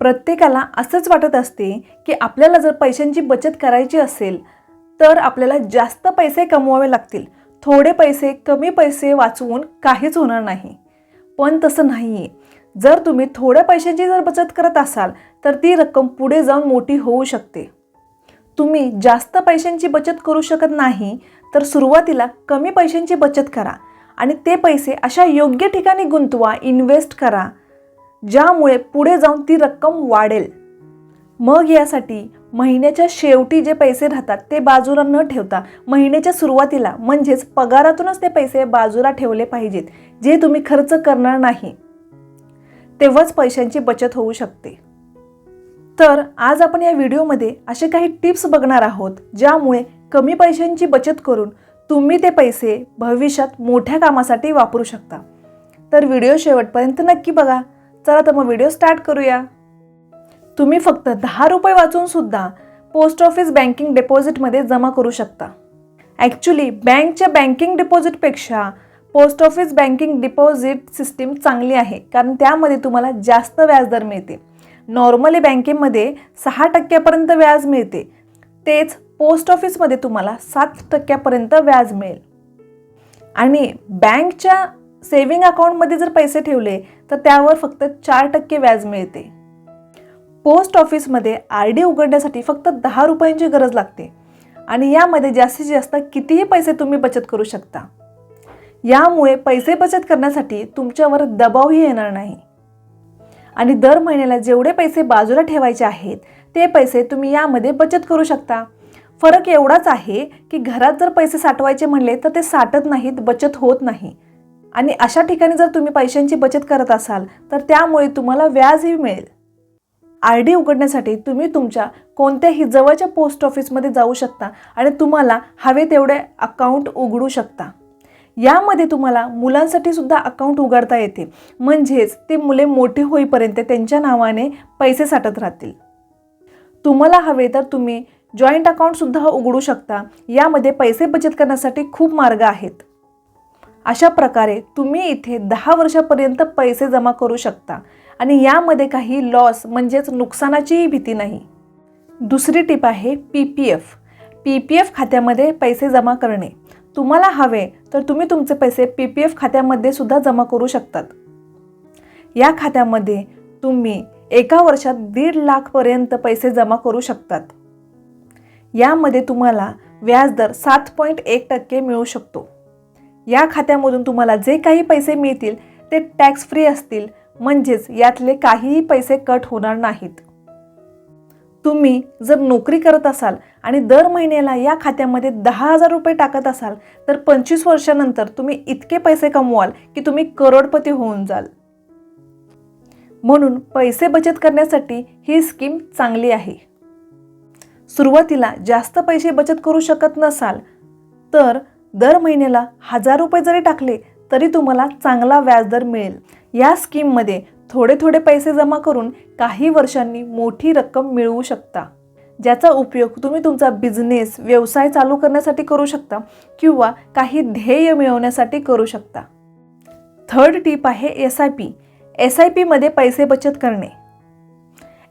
प्रत्येकाला असंच वाटत असते की आपल्याला जर पैशांची बचत करायची असेल तर आपल्याला जास्त पैसे कमवावे लागतील. थोडे पैसे कमी पैसे वाचवून काहीच होणार नाही. पण तसं नाही आहे जर तुम्ही थोड्या पैशांची जर बचत करत असाल तर ती रक्कम पुढे जाऊन मोठी होऊ शकते. तुम्ही जास्त पैशांची बचत करू शकत नाही तर सुरुवातीला कमी पैशांची बचत करा आणि ते पैसे अशा योग्य ठिकाणी गुंतवा इन्व्हेस्ट करा. ज्यामुळे पुढे जाऊन ती रक्कम वाढेल. मग यासाठी महिन्याच्या शेवटी जे पैसे राहतात ते बाजूला न ठेवता महिन्याच्या सुरुवातीला म्हणजेच पगारातूनच ते पैसे बाजूला ठेवले पाहिजेत जे तुम्ही खर्च करणार नाही. तेव्हाच पैशांची बचत होऊ शकते. तर आज आपण या व्हिडिओमध्ये असे काही टिप्स बघणार आहोत ज्यामुळे कमी पैशांची बचत करून तुम्ही ते पैसे भविष्यात मोठ्या कामासाठी वापरू शकता. तर व्हिडिओ शेवटपर्यंत नक्की बघा. चला तर मग व्हिडिओ स्टार्ट करूया. तुम्ही फक्त दहा रुपये वाचून सुद्धा पोस्ट ऑफिस बँकिंग डिपॉझिटमध्ये जमा करू शकता. ॲक्च्युली बँकच्या banking डिपॉझिटपेक्षा post office banking deposit system चांगली आहे कारण त्यामध्ये तुम्हाला जास्त व्याजदर मिळते. नॉर्मली बँकेमध्ये सहा टक्क्यापर्यंत व्याज मिळते. तेच पोस्ट ऑफिसमध्ये तुम्हाला सात टक्क्यापर्यंत व्याज मिळेल. आणि बँकच्या सेव्हिंग अकाउंटमध्ये जर पैसे ठेवले तर त्यावर फक्त चार टक्के व्याज मिळते. पोस्ट ऑफिसमध्ये आर डी उघडण्यासाठी फक्त दहा रुपयांची गरज लागते. आणि यामध्ये जास्तीत जास्त कितीही पैसे तुम्ही बचत करू शकता. यामुळे पैसे बचत करण्यासाठी तुमच्यावर दबावही येणार नाही. आणि दर महिन्याला जेवढे पैसे बाजूला ठेवायचे आहेत ते पैसे तुम्ही यामध्ये बचत करू शकता. फरक एवढाच आहे की घरात जर पैसे साठवायचे म्हणले तर ते साठत नाहीत बचत होत नाही. आणि अशा ठिकाणी जर तुम्ही पैशांची बचत करत असाल तर त्यामुळे तुम्हाला व्याजही मिळेल. आर डी उघडण्यासाठी तुम्ही तुमच्या कोणत्याही जवळच्या पोस्ट ऑफिसमध्ये जाऊ शकता आणि तुम्हाला हवे तेवढे अकाउंट उघडू शकता. यामध्ये तुम्हाला मुलांसाठी सुद्धा अकाउंट उघडता येते म्हणजेच ते मुले मोठी होईपर्यंत त्यांच्या नावाने पैसे साठत राहतील. तुम्हाला हवे तर तुम्ही जॉईंट अकाउंटसुद्धा उघडू शकता. यामध्ये पैसे बचत करण्यासाठी खूप मार्ग आहेत. अशा प्रकारे तुम्ही इथे दहा वर्षापर्यंत पैसे जमा करू शकता. आणि यामध्ये काही लॉस म्हणजेच नुकसानाचीही भीती नाही. दुसरी टिप आहे P P F P P F खात्यामध्ये पैसे जमा करणे. तुम्हाला हवे तर तुम्ही तुमचे पैसे पी पी एफ खात्यामध्ये सुद्धा जमा करू शकतात. या खात्यामध्ये तुम्ही एका वर्षात दीड लाखपर्यंत पैसे जमा करू शकतात. यामध्ये तुम्हाला व्याजदर सात पॉईंट एक टक्के मिळू शकतो. या खात्यामधून तुम्हाला जे काही पैसे मिळतील ते टॅक्स फ्री असतील. म्हणजेच यातले काहीही पैसे कट होणार नाहीत. तुम्ही जर नोकरी करत असाल आणि दर महिन्याला या खात्यामध्ये दहा हजार रुपये टाकत असाल तर पंचवीस वर्षानंतर तुम्ही इतके पैसे कमवाल की तुम्ही करोडपती होऊन जाल. म्हणून पैसे बचत करण्यासाठी ही स्कीम चांगली आहे. सुरुवातीला जास्त पैसे बचत करू शकत नसाल तर दर महिन्याला हजार रुपये जरी टाकले तरी तुम्हाला चांगला व्याजदर मिळेल. या स्कीममध्ये थोडे थोडे पैसे जमा करून काही वर्षांनी मोठी रक्कम मिळवू शकता. ज्याचा उपयोग तुम्ही तुमचा बिझनेस व्यवसाय चालू करण्यासाठी करू शकता किंवा काही ध्येय मिळवण्यासाठी करू शकता. थर्ड टीप आहे S I P S I पीमध्ये पैसे बचत करणे.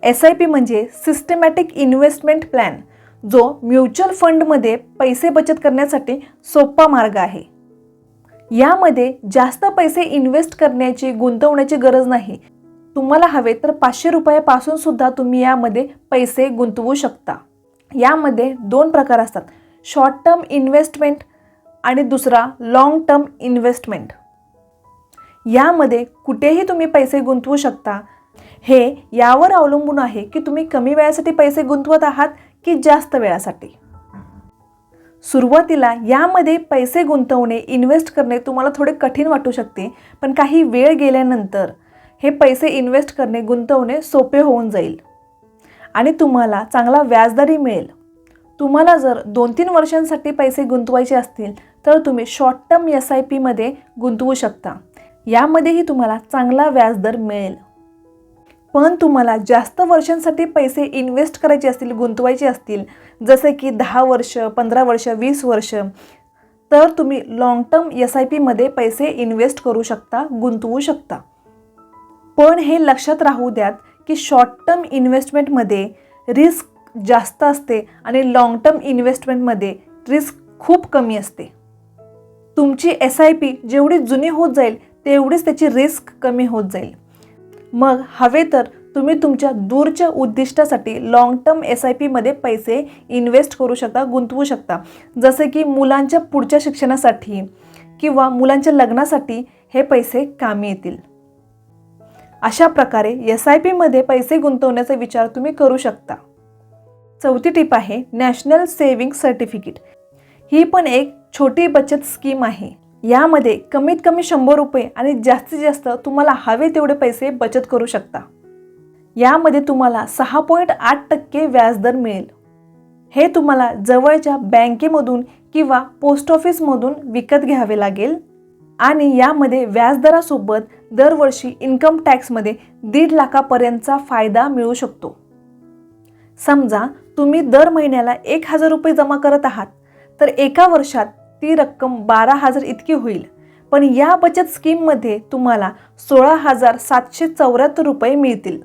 एस आय पी म्हणजे सिस्टमॅटिक इन्व्हेस्टमेंट प्लॅन जो म्युच्युअल फंडमध्ये पैसे बचत करण्यासाठी सोपा मार्ग आहे. यामध्ये जास्त पैसे इन्व्हेस्ट करण्याची गुंतवण्याची गरज नाही. तुम्हाला हवे तर पाचशे रुपयापासून सुद्धा तुम्ही यामध्ये पैसे गुंतवू शकता. यामध्ये दोन प्रकार असतात. शॉर्ट टर्म इन्व्हेस्टमेंट आणि दुसरा लाँग टर्म इन्व्हेस्टमेंट यामध्ये कुठेही तुम्ही पैसे गुंतवू शकता. हे यावर अवलंबून आहे की तुम्ही कमी वेळासाठी पैसे गुंतवत आहात की जास्त वेळासाठी. सुरुवातीला यामध्ये पैसे गुंतवणे इन्व्हेस्ट करणे तुम्हाला थोडे कठीण वाटू शकते पण काही वेळ गेल्यानंतर हे पैसे इन्व्हेस्ट करणे गुंतवणे सोपे होऊन जाईल. आणि तुम्हाला चांगला व्याजदरही मिळेल. तुम्हाला जर दोन तीन वर्षांसाठी पैसे गुंतवायचे असतील तर तुम्ही शॉर्ट टर्म एस आय पीमध्ये गुंतवू शकता. यामध्येही तुम्हाला चांगला व्याजदर मिळेल. पण तुम्हाला जास्त वर्षांसाठी पैसे इन्व्हेस्ट करायचे असतील गुंतवायचे असतील जसे की दहा वर्ष पंधरा वर्ष वीस वर्ष तर तुम्ही लाँग टर्म एस आय पीमध्ये पैसे इन्व्हेस्ट करू शकता गुंतवू शकता. पण हे लक्षात राहू द्यात की शॉर्ट टर्म इन्व्हेस्टमेंटमध्ये रिस्क जास्त असते आणि लाँग टर्म इन्व्हेस्टमेंटमध्ये रिस्क खूप कमी असते. तुमची एस आय पी जेवढी जुनी होत जाईल तेवढीच त्याची रिस्क कमी होत जाईल. मग हवे तर तुम्ही तुमच्या दूरच्या उद्दिष्टासाठी लाँग टर्म एस आय पीमध्ये पैसे इन्व्हेस्ट करू शकता गुंतवू शकता. जसे की मुलांच्या पुढच्या शिक्षणासाठी किंवा मुलांच्या लग्नासाठी हे पैसे कामी येतील. अशा प्रकारे एस आय पीमध्ये पैसे गुंतवण्याचा विचार तुम्ही करू शकता. चौथी टीप आहे नॅशनल सेविंग सर्टिफिकेट. ही पण एक छोटी बचत स्कीम आहे. यामध्ये कमीत कमी शंभर रुपये आणि जास्तीत जास्त तुम्हाला हवे तेवढे पैसे बचत करू शकता. यामध्ये तुम्हाला सहा पॉईंट आठ टक्के व्याजदर मिळेल. हे तुम्हाला जवळच्या बँकेमधून किंवा पोस्ट ऑफिसमधून विकत घ्यावे लागेल आणि यामध्ये व्याजदरासोबत दरवर्षी इन्कम टॅक्समध्ये दीड लाखापर्यंतचा फायदा मिळू शकतो. समजा तुम्ही दर महिन्याला एक हजार रुपये जमा करत आहात तर एका वर्षात ती रक्कम बारा हजार इतकी होईल. पण या बचत स्कीममध्ये तुम्हाला सोळा हजार सातशे चौऱ्याहत्तर रुपये मिळतील.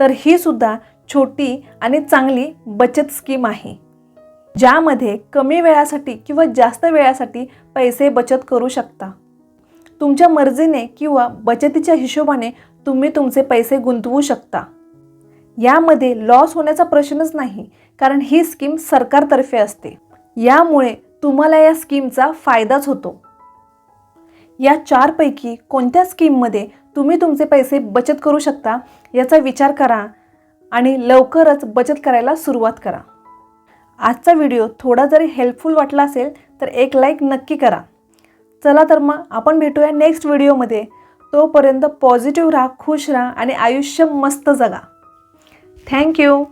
तर ही सुद्धा छोटी आणि चांगली बचत स्कीम आहे. ज्यामध्ये कमी वेळासाठी किंवा जास्त वेळासाठी पैसे बचत करू शकता. तुमच्या मर्जीने किंवा बचतीच्या हिशोबाने तुम्ही तुमचे पैसे गुंतवू शकता. यामध्ये लॉस होण्याचा प्रश्नच नाही कारण ही स्कीम सरकारतर्फे असते. यामुळे तुम्हाला या स्कीमचा फायदाच होतो. या चारपैकी कोणत्या स्कीममध्ये तुम्ही तुमचे पैसे बचत करू शकता याचा विचार करा आणि लवकरच बचत करायला सुरुवात करा. आजचा व्हिडिओ थोडा जरी हेल्पफुल वाटला असेल तर एक लाईक नक्की करा. चला तर मग आपण भेटूया नेक्स्ट व्हिडिओमध्ये. तोपर्यंत पॉझिटिव्ह राहा खुश राहा आणि आयुष्य मस्त जगा. थँक्यू